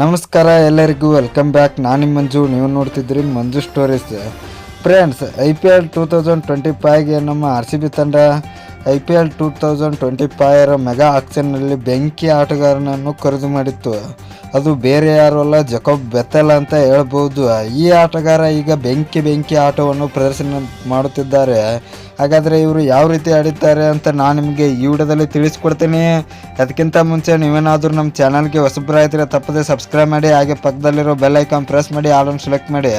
ನಮಸ್ಕಾರ, ಎಲ್ಲರಿಗೂ welcome back. ನಾನು ನಿಮ್ಮ ಮಂಜು, ನೀವು ನೋಡ್ತಿದ್ರಿ Manju stories. Friends, I P L two thousand twenty ಫೈವ್ಗೆ ನಮ್ಮ ಆರ್ ಸಿ ಬಿ ತಂಡ I P L two thousand twenty ಫೈವ್ರ mega ಆಕ್ಷನ್ನಲ್ಲಿ ಬೆಂಕಿ ಆಟಗಾರನನ್ನು ಖರೀದಿ ಮಾಡಿತ್ತು. ಅದು ಬೇರೆ ಯಾರು ಅಲ್ಲ, ಜಕೋಬ್ ಬೆತ್ತಲ್ ಅಂತ ಹೇಳ್ಬೋದು. ಈ ಆಟಗಾರ ಈಗ ಬೆಂಕಿ ಬೆಂಕಿ ಆಟವನ್ನು ಪ್ರದರ್ಶನ ಮಾಡುತ್ತಿದ್ದಾರೆ. ಹಾಗಾದರೆ ಇವರು ಯಾವ ರೀತಿ ಆಡಿದ್ದಾರೆ ಅಂತ ನಾನು ನಿಮಗೆ ಈ ವಿಡಿಯೋದಲ್ಲಿ ತಿಳಿಸ್ಕೊಡ್ತೀನಿ. ಅದಕ್ಕಿಂತ ಮುಂಚೆ ನೀವೇನಾದರೂ ನಮ್ಮ ಚಾನಲ್ಗೆ ಹೊಸಬ್ರಾಯ್ತಿರ ತಪ್ಪದೆ ಸಬ್ಸ್ಕ್ರೈಬ್ ಮಾಡಿ, ಹಾಗೆ ಪಕ್ಕದಲ್ಲಿರೋ ಬೆಲ್ ಐಕಾನ್ ಪ್ರೆಸ್ ಮಾಡಿ ಆಲನ್ನು ಸೆಲೆಕ್ಟ್ ಮಾಡಿ.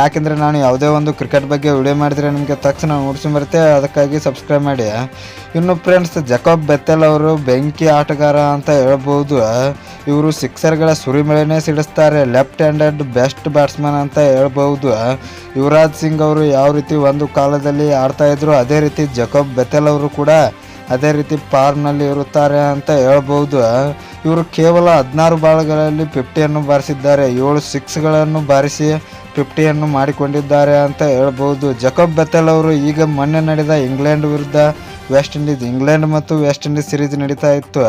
ಯಾಕೆಂದರೆ ನಾನು ಯಾವುದೇ ಒಂದು ಕ್ರಿಕೆಟ್ ಬಗ್ಗೆ ವಿಡಿಯೋ ಮಾಡಿದರೆ ನಿಮಗೆ ತಕ್ಷಣ ನೋಡ್ಸಿ ಬರುತ್ತೆ, ಅದಕ್ಕಾಗಿ ಸಬ್ಸ್ಕ್ರೈಬ್ ಮಾಡಿ. ಇನ್ನು ಫ್ರೆಂಡ್ಸ್ ಜಕಬ್ ಬೆತ್ತಲ್ ಅವರು ಬೆಂಕಿ ಆಟಗಾರ ಅಂತ ಹೇಳ್ಬೋದು. ಇವರು ಸಿಕ್ಸರ್ಗಳ ಸುರಿಮಳೆನೇ ಸಿಡಿಸ್ತಾರೆ. ಲೆಫ್ಟ್ ಹ್ಯಾಂಡೆಡ್ ಬೆಸ್ಟ್ ಬ್ಯಾಟ್ಸ್ಮನ್ ಅಂತ ಹೇಳ್ಬೋದು. ಯುವರಾಜ್ ಸಿಂಗ್ ಅವರು ಯಾವ ರೀತಿ ಒಂದು ಕಾಲದಲ್ಲಿ ಆಡ್ತಾ ಇದ್ರು, ಅದೇ ರೀತಿ ಜಕಬ್ ಬೆತ್ತಲ್ ಅವರು ಕೂಡ ಅದೇ ರೀತಿ ಪಾರ್ನಲ್ಲಿ ಇರುತ್ತಾರೆ ಅಂತ ಹೇಳ್ಬೋದು. ಇವರು ಕೇವಲ ಹದಿನಾರು ಬಾಲ್ಗಳಲ್ಲಿ ಫಿಫ್ಟಿಯನ್ನು ಬಾರಿಸಿದ್ದಾರೆ. ಏಳು ಸಿಕ್ಸ್ಗಳನ್ನು ಬಾರಿಸಿ ಫಿಫ್ಟಿಯನ್ನು ಮಾಡಿಕೊಂಡಿದ್ದಾರೆ ಅಂತ ಹೇಳ್ಬೋದು. ಜಕಬ್ ಬೆತ್ತಲ್ ಅವರು ಈಗ ಮೊನ್ನೆ ನಡೆದ ಇಂಗ್ಲೆಂಡ್ ವಿರುದ್ಧ ವೆಸ್ಟ್ ಇಂಡೀಸ್ ಇಂಗ್ಲೆಂಡ್ ಮತ್ತು ವೆಸ್ಟ್ ಇಂಡೀಸ್ ಸಿರೀಸ್ ನಡೀತಾ ಇತ್ತು.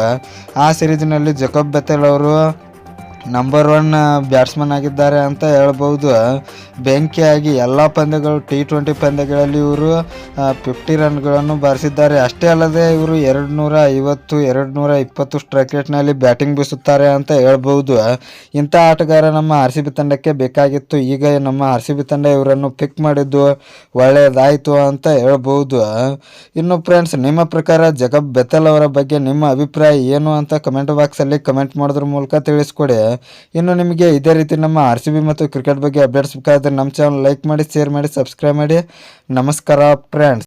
ಆ ಸಿರೀಸ್ನಲ್ಲಿ ಜಕೋಬ್ ಬೆತೆಲ್ ಅವರು ನಂಬರ್ ಒನ್ ಬ್ಯಾಟ್ಸ್ಮನ್ ಆಗಿದ್ದಾರೆ ಅಂತ ಹೇಳ್ಬೋದು. ಬೆಂಕಿಯಾಗಿ ಎಲ್ಲ ಪಂದ್ಯಗಳು ಟಿ ಟ್ವೆಂಟಿ ಪಂದ್ಯಗಳಲ್ಲಿ ಇವರು ಫಿಫ್ಟಿ ರನ್ಗಳನ್ನು ಬಾರಿಸಿದ್ದಾರೆ. ಅಷ್ಟೇ ಅಲ್ಲದೆ ಇವರು ಎರಡು ನೂರ ಐವತ್ತು ಎರಡು ನೂರ ಇಪ್ಪತ್ತು ಸ್ಟ್ರೈಕ್ ರೇಟ್ನಲ್ಲಿ ಬ್ಯಾಟಿಂಗ್ ಬೀಸುತ್ತಾರೆ ಅಂತ ಹೇಳ್ಬೋದು. ಇಂಥ ಆಟಗಾರ ನಮ್ಮ ಆರ್ ಸಿ ಬಿ ತಂಡಕ್ಕೆ ಬೇಕಾಗಿತ್ತು. ಈಗ ನಮ್ಮ ಆರ್ ಸಿ ಬಿ ತಂಡ ಇವರನ್ನು ಪಿಕ್ ಮಾಡಿದ್ದು ಒಳ್ಳೆಯದಾಯಿತು ಅಂತ ಹೇಳ್ಬೋದು. ಇನ್ನು ಫ್ರೆಂಡ್ಸ್ ನಿಮ್ಮ ಪ್ರಕಾರ ಜಗಬ್ ಬೆತ್ತಲ್ ಅವರ ಬಗ್ಗೆ ನಿಮ್ಮ ಅಭಿಪ್ರಾಯ ಏನು ಅಂತ ಕಮೆಂಟ್ ಬಾಕ್ಸಲ್ಲಿ ಕಮೆಂಟ್ ಮಾಡೋದ್ರ ಮೂಲಕ ತಿಳಿಸ್ಕೊಡಿ. ಇನ್ನು ನಿಮಗೆ ಇದೇ ರೀತಿ ನಮ್ಮ ಆರ್ ಸಿ ಬಿ ಮತ್ತು ಕ್ರಿಕೆಟ್ ಬಗ್ಗೆ ಅಪ್ಡೇಟ್ಸ್ ಬೇಕಾದರೆ ನಮ್ಮ ಚಾನಲ್ ಲೈಕ್ ಮಾಡಿ ಶೇರ್ ಮಾಡಿ ಸಬ್ಸ್ಕ್ರೈಬ್ ಮಾಡಿ. ನಮಸ್ಕಾರ ಫ್ರೆಂಡ್ಸ್